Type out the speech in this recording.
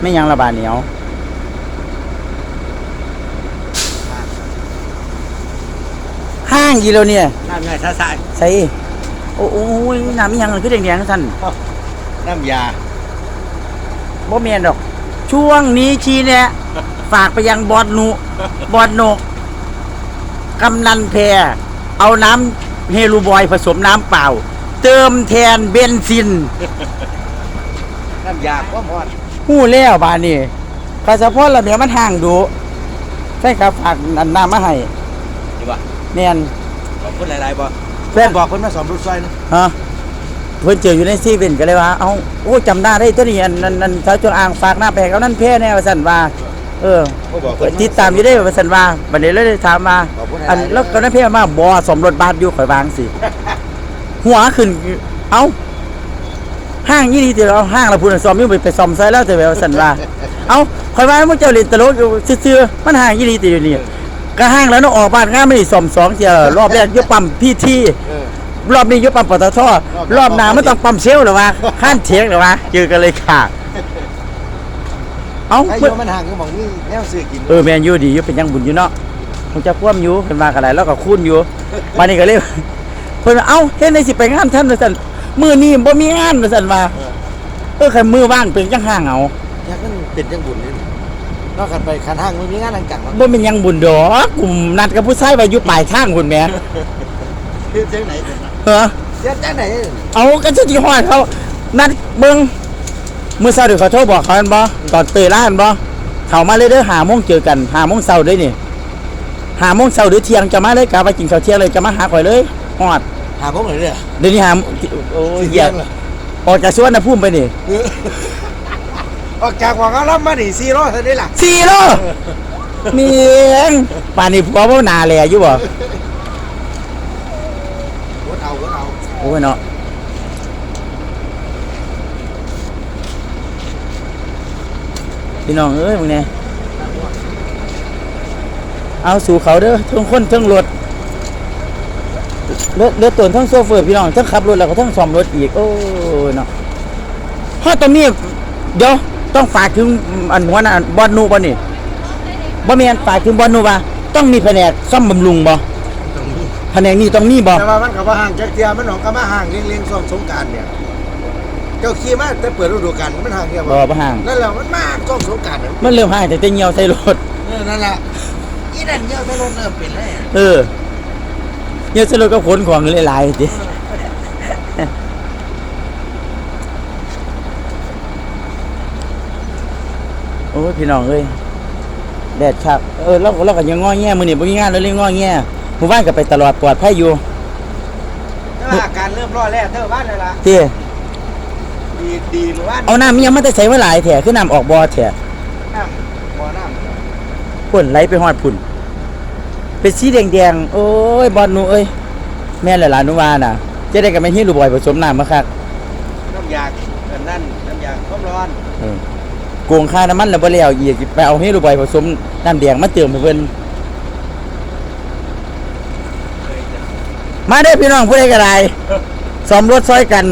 ไม่ยังระบาดเหนียวห้างอีแล้วเนี่ยน้ำไงท่าทรายใส่โอ้โอ้ยน้ำมีหยังคือแดงๆสั่นน้ำยาบ่แม่นดอก ช่วงนี้ชีแนะฝากไปยังบอดหนุบอดโหนกกำนันแพรเอาน้ำเฮลูบอยผสมน้ำเปล่า เติมแทนเบนซิน น้ำยาก็หมด หู้แล้วบานนี้กาสะพอนระเบียมันห่างดูใช่ครับฝากอันน้ำมาให้ดีป่ะแม่นขอบคุณหลายๆบ่เพื่อนบอกคนมาสอมรถไฟนะฮะเพิ่นเจออยู่ในซีเว่นก็เลยว่า เอ้าโอ้จำหน้าได้ตัวนี้อันนั้นอันสาวจงอางฝากหน้าแปลกเอานั่นแพ้แน่ว่าซั่นว่า เออเขาบอกคนติดตามอยู่ได้ว่าซั่นว่าบัดนี้เลยถามมาขอบคุณหลายๆอันแล้วก็นั่นแพ้มาบ่สมรถบาทอยู่ข่อยวางสิหัวขึ้น เอ้า ห้างยี่ดีแต่เอาห้างละพูนซ่อมอยู่ไปไปซ่อมซะแล้วแต่ว่าซั่นว่าเอ้าข่อยว่ามึงเจ้าเล่นตลกอยู่ซื่อๆมันห้างยี่ดีแต่อยู่นี่ก็ห้างแล้วเนาะออกบ้านงานไม่ได้ซ่อมสองเที่ยรอบแรกอยู่ปั๊มพี่ที่เออรอบนี้ยกปั๊มปตทรอบหน้ามันต้องปั๊มเชลหรอวะข้านเทียงหรอวะเจอกันเลยค่ะเอ้าใครอเพิ่นยู่มันห่างก็บอกนี่แนวซื้อกินเออแมนยูดีอยู่เป็นยังบุญอยู่เนาะผมจะพ่วมอยู่เป็นมากันไรแล้วก็คุ้นอยู่วันนี้ก็เลยเพิ่นว่าเอ้าเฮ็ดในสิไปงานท่านว่าซั่น มื้อนี้บ่มีงานว่าซั่นว่าเออใครมือว่างเป็นจังห้างเอาอยากมันเป็นจังบุญนี่นอกกันไปคันห้างมันมีงานทางจังมันบ่เป็นหยังบุญดอกกลุ่มนัดกับผู้ชายไว้อยู่ปลายทางพุ่นแหมคือเจ้าไหนเป็นเออ เจ้าจ้าไหนเอาก็จะที่ฮอดเขานัดเบิ่งมื้อเช้าเดี๋ยวเขาโทรบอกเขาอันบ่ตอนเตยร้านบ่เข้ามาเลยเด้อหาโมงเจอกันหาโมงเช้าเด้อนี่หาโมงเช้าหรือเที่ยงจะมาเลยกะว่ากินข้าวเที่ยงเลยจะมาหาข่อยเลยฮอด หาผมหน่อยเนี่ยเดี๋ยวนี้หาโอ้ยเหี้ยออกจากสวนนะพุ่มไปนี่ออกจากหัวเขาล้ำมาหนีซีโร่เท่านี้ล่ะสี่โลมีเองป่านนี้ผัวบ่นาแลอยู่บ่รถเอารถเอาโอ้ยเนาะพี่น้องเอ้ยมึงเนี่ยเอาสู่เขาเด้อทั้งคนทั้งรถ เลือดเลือดตัวทั้งโซเฟอร์พี่น้องทั้งขับรถแล้วก็ทั้งซ่อมรถอีก โอ้ยเนาะเพราะตอนนี้เดี๋ยวต้องฝากถึงอันหัวหน้าบอลนูบ่นี่บ่แม่นฝากถึงบอลนูว่าต้องมีแผนกซ่อมบำรุงบ่แผนกนี้ต้องมีบ่แต่ว่ามันกับว่าห่างจากเทียมันหนองกับมาห่างเลี้ยงเลี้ยงๆส่งสงกรารเนี่ยเจ้าขี่มาแต่เปิดฤดูกาลมันห่างเทียบ่บ่ห่างนั่นแหละมันมากส่งสงกรารเนี่ยมันเริ่มห่างแต่แต่เหี่ยวใส่รถเออนั่นแหละอีนั่นเยอะไม่ลงเริ่มเป็นแล้วเออ เหี่ยวใส่รถก็ขนของหลายๆติโอ้ยพี่น้องเอ้ยแดดชักเออเราก็เราก็ยังง้อแง่มื้อนี้บ่มีงานเลยเลยง้อแง่หมู่บ้านก็ไปตลอดปลอดภัยอยู่แต่ว่าอาการเริ่มร้อนแล้วเท่าบ้านเลยล่ะติดีดีหรือว่าเอาน้ำมีหยังมาแต่ใส่ไว้หลายแท้คือน้ำออกบ่อแท้น้ำบ่อน้ำพุ่นไหลไปฮอดพุ่น เป็นสีแดงๆ โอ้ยบอลหนูเอ้ย แม่นหลานๆหนูว่าน่ะจะได้กับแม่นเฮียลูกบอยผสมน้ำมาคักน้ำยาอันนั่นน้ำยาความร้อนเออโกงค่าน้ำมันแล้วบ่แล้วอีกไปเอาเฮียลูกบอยผสมน้ำแดงมาเติมให้เพิ่นมาเด้อพี่น้องผู้ใดก็ได้ซ่อมรถซอยกัน